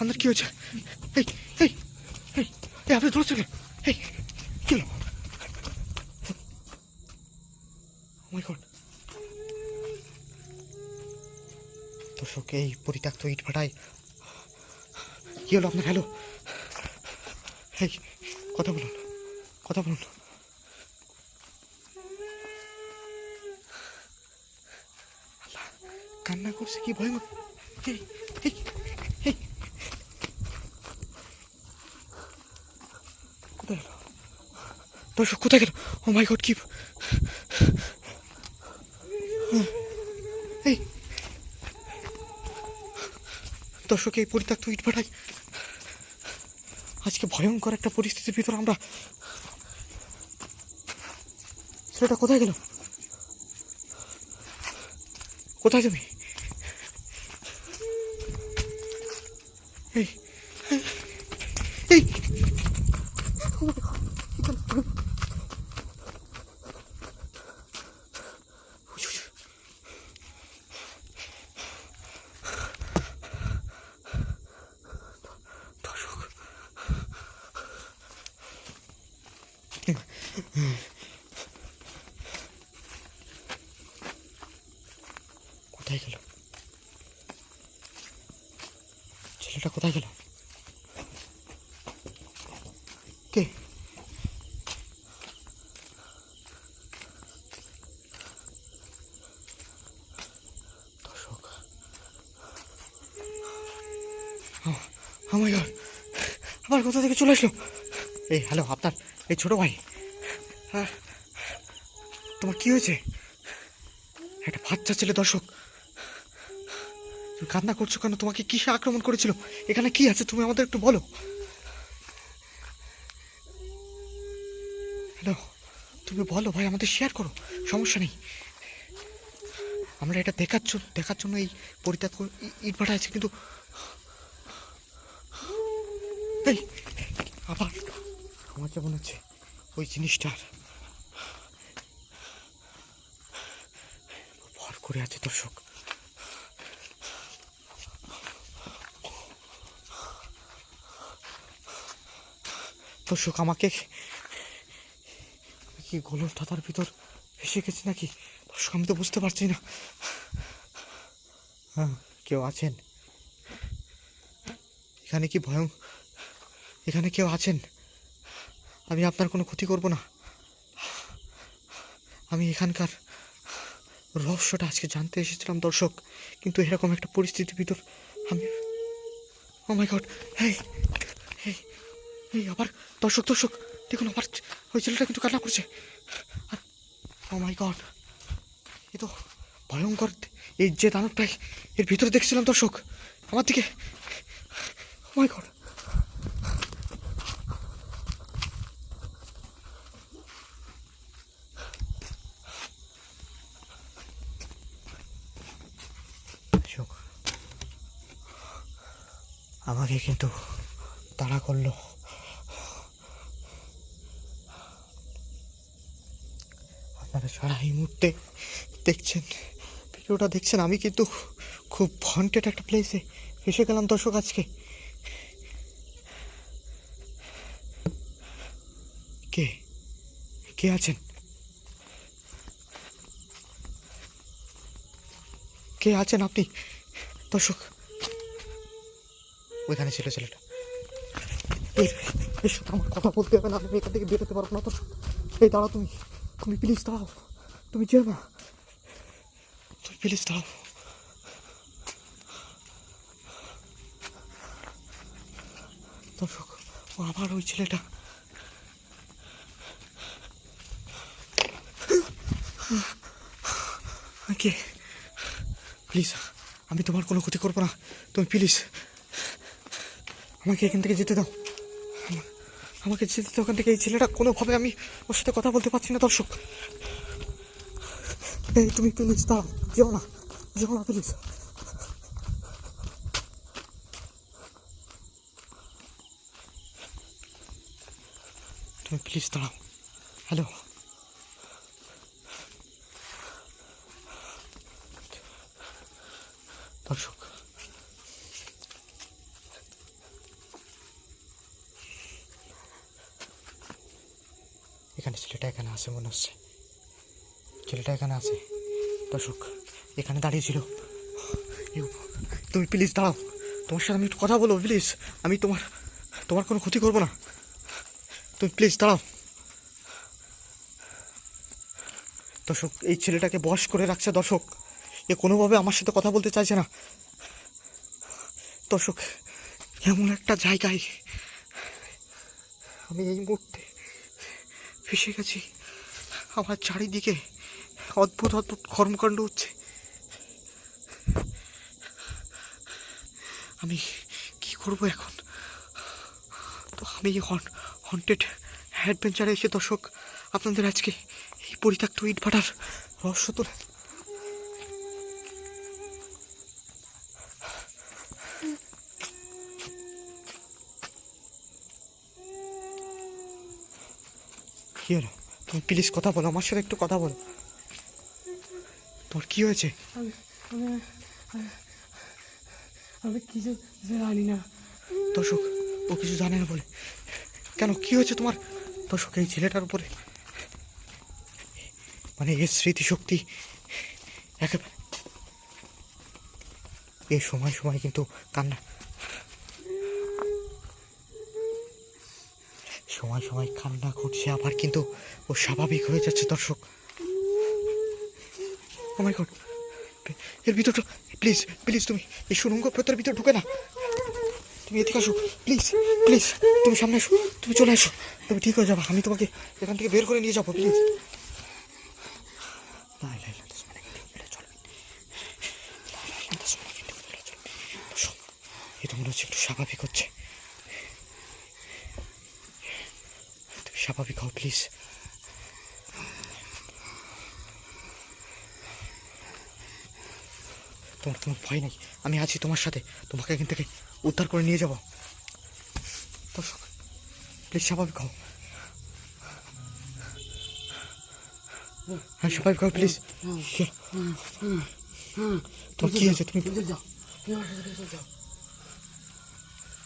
আপনার কি হয়েছে এই এই এই, আপনি ধরছেন? এই, কি হলো? মাই দর্শক এই পরিত্যক্ত ইট ভাটায় কি হলো আপনার? হ্যালো এই, কথা বলুন কথা বলুন। কান্না করছে, কি ভয় এই কোথায় গেল দর্শক কোথায় গেল? ও মাই গড, কি এই। দর্শক, এই পরিত্যক্ত ইট ভাটায় আজকে ভয়ঙ্কর একটা পরিস্থিতির ভিতর আমরা ছেলেটা কোথায় গেল? কোথায় তুমি? এই Oh my God, এখানে- উই, উই, উই। দর্শক কোথায় গেল ছেলেটা কোথায় গেল? কে? দর্শক। আমার আমার কোথা থেকে চলে আসলো? এই, হ্যালো, আপনার এই ছোট ভাই। হ্যাঁ তোমার কি হয়েছে? একটা বাচ্চা ছেলে, দর্শক। তুমি কান্না করছ কেন? তোমাকে কিসে আক্রমণ করেছিল? এখানে কি আছে? তুমি আমাদের একটু বলো। হ্যালো, তুমি বলো ভাই, আমাদের শেয়ার করো। সমস্যা নেই। আমরা এটা দেখার জন্য দেখার জন্য এই পরিত্যাগ ইট ভাটা আছে, কিন্তু আবার। আমার যা মনে হচ্ছে, ওই জিনিসটার ভর করে আছে দর্শক। দর্শক, আমাকে কি গোলর ধাতার ভিতর এসে গেছি নাকি? দর্শক, আমি তো বুঝতে পারছি না। হ্যাঁ কেউ আছেন? এখানে কি ভয়ং, এখানে কেউ আছেন? আমি আপনার কোনো ক্ষতি করব না। আমি এখানকার রহস্যটা আজকে জানতে এসেছিলাম দর্শক, কিন্তু এরকম একটা পরিস্থিতির ভিতর আমি ও মাই গড এই! এই আবার দর্শক দর্শক, দেখুন আবার ওই ছেলেটা কিন্তু কান্না করছে। ও মাই গড এ তো ভয়ঙ্কর এই যে দানবটাই এর ভিতরে দেখছিলাম দর্শক, আমার দিকে ও মাই গড আমাকে কিন্তু তাড়া করল। আপনারা সারা এই মুহূর্তে দেখছেন। ভিডিওটা দেখছেন। আমি কিন্তু খুব ভন্টেড একটা প্লেসে ফেসে গেলাম দর্শক আজকে। কে? কে আছেন? কে আছেন আপনি? দর্শক, ওইখানে ছিল ছেলেটা। কথা বলতে হবে না, আমি এখান থেকে বেরোতে পারব না তো এই, দাঁড়াও তুমি। তুমি প্লিজ দাঁড়াও তুমি যেও না তুমি প্লিজ দাঁড়াও দর্শক ও আবার ওই ছেলেটা। কে প্লিজ আমি তোমার কোনো ক্ষতি করব না। তুমি প্লিজ আমাকে এখান থেকে যেতে দাও। আমাকে যেতে ওখান থেকে এই ছেলেটা কোনোভাবে আমি ওর সাথে কথা বলতে পারছি না, দর্শক। এই তুমি প্লিজ দাও, যেও না যেও না প্লিজ তুমি প্লিজ দাঁড়াও। হ্যালো দর্শক এখানে ছেলেটা এখানে আছে মনে হচ্ছে। ছেলেটা এখানে আছে। দর্শক, এখানে দাঁড়িয়েছিল তুমি প্লিজ দাঁড়াও। তোমার সাথে আমি একটু কথা বলব প্লিজ আমি তোমার তোমার কোনো ক্ষতি করব না। তুমি প্লিজ দাঁড়াও। দর্শক, এই ছেলেটাকে বশ করে রাখছে দর্শক। এ কোনোভাবে আমার সাথে কথা বলতে চাইছে না। দর্শক, এমন একটা জায়গায় আমি এই মুহূর্তে ফেসে গেছি। আমার চারিদিকে অদ্ভুত অদ্ভুত কর্মকাণ্ড হচ্ছে। আমি কি করব এখন? তো আমি হন, হন্টেড অ্যাডভেঞ্চারে এসে দর্শক, আপনাদের আজকে এই পরিত্যক্ত ইট ভাটার রহস্য তুলে কি তুমি প্লিজ কথা বলো আমার সাথে একটু কথা বলো। তোর কি হয়েছে? আমি কিছু জানি না। দর্শক ও কিছু জানে না বলে। কেন কি হয়েছে তোমার? দর্শক এই ছেলেটার উপরে মানে এর স্মৃতিশক্তি একেবারে এ সময় সময় কিন্তু কান্না সময় সময় কান্না ঘটছে আবার, কিন্তু ও স্বাভাবিক হয়ে যাচ্ছে, দর্শক। ও মাই গড এর ভিতরটা প্লিজ প্লিজ তুমি, এই সুরঙ্গ ভেতরের ভিতর ঢুকে না। তুমি এদিকে আসো প্লিজ প্লিজ তুমি সামনে আসো, তুমি চলে আসো। তুমি ঠিক হয়ে যাবে, আমি তোমাকে এখান থেকে বের করে নিয়ে যাব প্লিজ এটা মনে হচ্ছে একটু স্বাভাবিক হচ্ছে। স্বাভাবিক হও প্লিজ তোমার কোনো ভয় নেই, আমি আছি তোমার সাথে। তোমাকে এখান থেকে উদ্ধার করে নিয়ে যাব। প্লিজ স্বাভাবিক হও। হ্যাঁ স্বাভাবিক হও প্লিজ তোমার কি হয়েছে? তুমি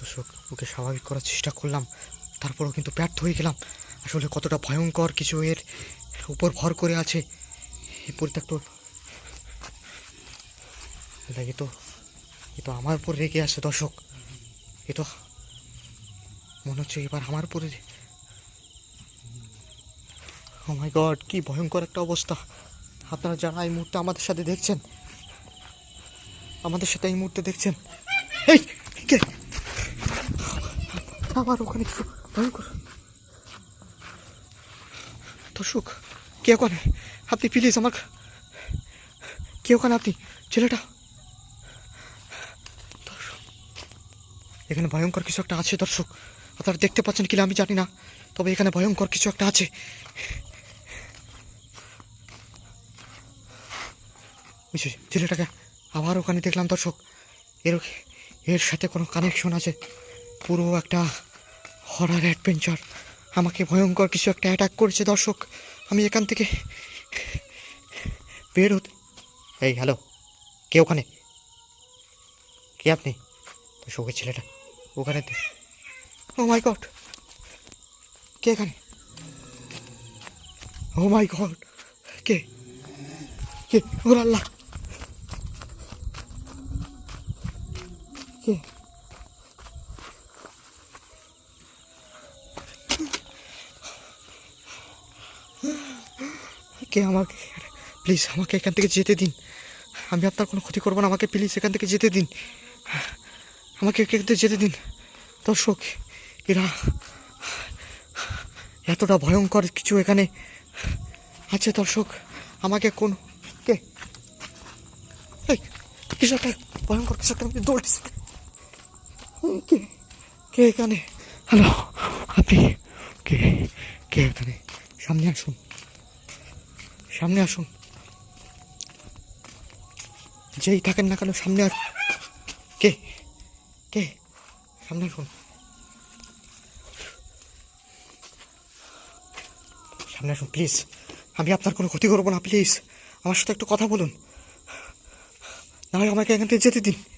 দর্শক, ওকে স্বাভাবিক করার চেষ্টা করলাম, তারপরেও কিন্তু ব্যর্থ হয়ে গেলাম। আসলে কতটা ভয়ঙ্কর কিছু এর উপর ভর করে আছে। এই পরিত্যক্ত এ তো এ তো আমার উপর রেগে আছে দর্শক। এ তো মনে হচ্ছে এবার আমার উপরে মাই গড কি ভয়ঙ্কর একটা অবস্থা। আপনারা যারা এই মুহূর্তে আমাদের সাথে দেখছেন, আমাদের সাথে এই মুহূর্তে দেখছেন, এই, কে? আমার ওখানে ভয়ঙ্কর দর্শক কে ওখানে আপনি প্লিজ আমার কে ওখানে আপনি? ছেলেটা এখানে ভয়ঙ্কর কিছু একটা আছে দর্শক। আপনারা দেখতে পাচ্ছেন কিনা আমি জানি না, তবে এখানে ভয়ঙ্কর কিছু একটা আছে। ছেলেটাকে আবার ওখানে দেখলাম দর্শক। এর এর সাথে কোনো কানেকশন আছে। পুরো একটা হরার অ্যাডভেঞ্চার আমাকে ভয়ঙ্কর কিছু একটা অ্যাটাক করেছে, দর্শক। আমি এখান থেকে বের হতে এই হ্যালো কে ওখানে? কে আপনি? ওই ছেলেটা। ওখানে ও মাই গড কে এখানে? ও মাই গড কে? কে? ওর আল্লাহ! কে? কে আমাকে? প্লিজ আমাকে এখান থেকে যেতে দিন। আমি আপনার কোনো ক্ষতি করব না, আমাকে প্লিজ এখান থেকে যেতে দিন। আমাকে এখান থেকে যেতে দিন। দর্শক, এরা এতটা ভয়ঙ্কর কিছু এখানে আছে দর্শক। আমাকে কোন কে? কিছু একটা ভয়ঙ্কর কিছু একটা দৌড়েছে কে? কে এখানে? হ্যালো আপনি কে? কে এখানে? সামনে আসুন। সামনে আসুন। যেই থাকেন না কেন সামনে আর কে? কে? সামনে আসুন। সামনে আসুন, প্লিজ। আমি আপনার কোনো ক্ষতি করব না, প্লিজ। আমার সাথে একটু কথা বলুন। না হয় আমাকে এখান থেকে যেতে দিন।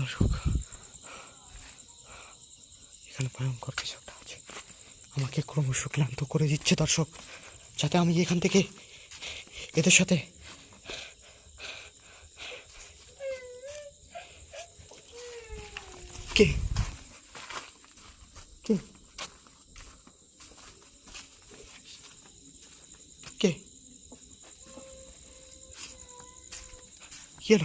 দর্শক। এখানে ভয়ঙ্কর কিছু একটা আছে। আমাকে ক্রমশ ক্লান্ত করে দিচ্ছে দর্শক, যাতে আমি এখান থেকে এদের সাথে কে? কে? কে? কে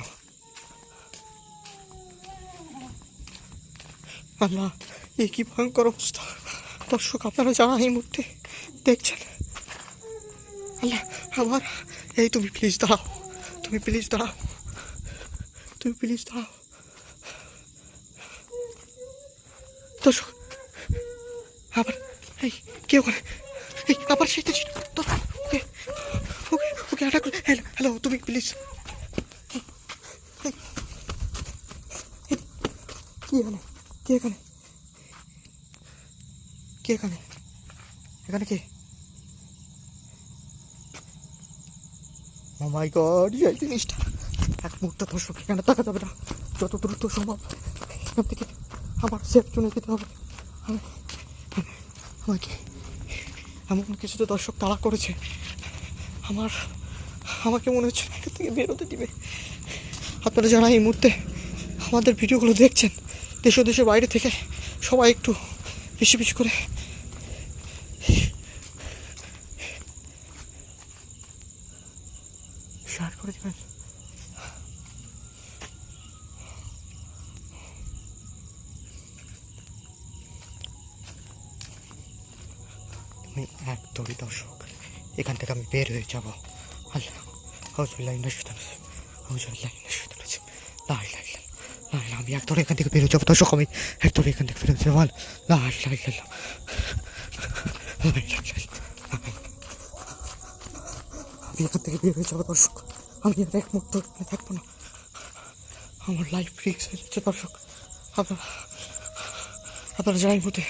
আল্লাহ এ কি ভয়ঙ্কর অবস্থা। দর্শক, আপনারা যারা এই মুহূর্তে দেখছেন, আল্লাহ, আমার, এই তুমি প্লিজ দাঁড়াও, তুমি প্লিজ দাঁড়াও, তুমি প্লিজ দাঁড়াও। দর্শক, আবার, এই কেউ করে এই, আবার সেটা okay okay okay attack hello hello, তুমি প্লিজ কি এখানে কে এখানে? কে এখানে? এখানে কে? ও মাই গড এই জিনিসটা। এক মুহূর্তে দর্শক এখানে তাকাতে হবে না। যত দ্রুত সম্ভব এখান থেকে আমার সেফ জন্য যেতে হবে। আমাকে এমন কিছু তো দর্শক তাড়া করেছে। আমার আমাকে মনে হচ্ছে এখান থেকে বেরোতে দিবে। আপনারা যারা এই মুহূর্তে আমাদের ভিডিওগুলো দেখছেন দেশ ও দেশের বাইরে থেকে সবাই একটু বেশি বেশি করে শেয়ার করে দেবেন। আমি এক দড়ি দর্শক, এখান থেকে আমি বের হয়ে যাব। আল্লাহ হজুল্লাহ ইন্ডাস্ট্রি হজুল্লাহ ইন্ডাস্ট্রি না ইলাহ ইল্লাল্লাহ। আমি এক দড়ি এখান থেকে বেরোচ্ছি দর্শক, আমি এক দড়ি এখান থেকে বেরোচ্ছি বল না। আমি এখান থেকে বের হয়ে আমি আর এক মুহূর্ত এখানে থাকব না আমার লাইফ রিক্স হয়ে যাচ্ছে দর্শক, আপনারা আপনারা যাই মুহূর্তে